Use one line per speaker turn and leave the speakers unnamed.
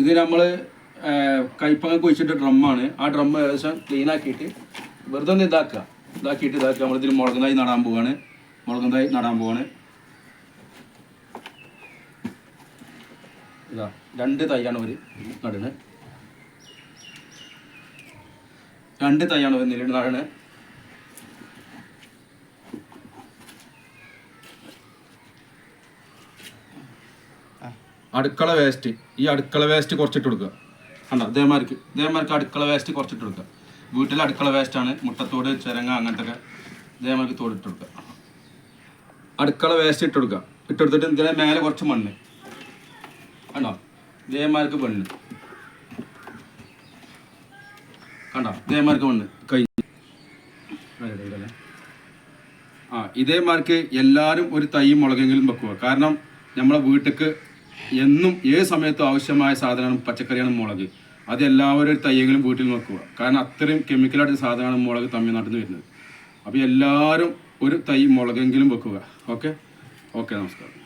ഇത് നമ്മൾ കൈപ്പങ്ങ കുഴിച്ചിട്ട് ഡ്രമ്മാണ്. ആ ഡ്രം ഏകദേശം ക്ലീൻ ആക്കിയിട്ട് വെറുതെ ഒന്ന് ഇതാക്കുക. ഇതാക്കിയിട്ട് ഇതാക്കുക. നമ്മളിതിൽ മുളക് തൈ നടാൻ പോവാണ്. മുളക് നടാൻ പോവാണ്. ഇതാ രണ്ട് തൈയാണ് ഒരു നടണ് രണ്ട് തൈയാണ് ഒരു നിലയിട്ട് നടുന്നത്. അടുക്കള വേസ്റ്റ് ഈ അടുക്കള വേസ്റ്റ് കുറച്ചിട്ട് കൊടുക്കുക. കണ്ടോ? ഇതേമാർക്ക് ഇതേമാർക്ക് അടുക്കള വേസ്റ്റ് കുറച്ചിട്ട് കൊടുക്കുക. വീട്ടിലെ അടുക്കള വേസ്റ്റാണ് മുട്ടത്തോട് ചിരങ്ങ അങ്ങനത്തെ ഒക്കെ ഇതേമാർക്ക് തോടിട്ട് കൊടുക്കുക. അടുക്കള വേസ്റ്റ് ഇട്ട് കൊടുക്കുക. ഇട്ട് കൊടുത്തിട്ട് ഇതിനെ മേലെ കുറച്ച് മണ്ണ്. കണ്ടോ? ഇതേമാർക്ക് മണ്ണ്. കണ്ടോ? ഇതേമാർക്ക് മണ്ണ്. കൈ. ആ ഇതേമാർക്ക് എല്ലാവരും ഒരു തൈ മുളകെങ്കിലും വെക്കുക. കാരണം നമ്മളെ വീട്ടിക്ക് എന്നും ഏത് സമയത്തും ആവശ്യമായ സാധനമാണ് പച്ചക്കറിയാണ് മുളക്. അത് എല്ലാവരും ഒരു തൈയെങ്കിലും വീട്ടിൽ വെക്കുക. കാരണം അത്രയും കെമിക്കലായിട്ട് സാധനമാണ് മുളക് തമിഴ്നാട്ടിൽ നിന്ന് വരുന്നത്. അപ്പോൾ എല്ലാവരും ഒരു തൈ മുളകെങ്കിലും വെക്കുക. ഓക്കെ ഓക്കെ നമസ്കാരം.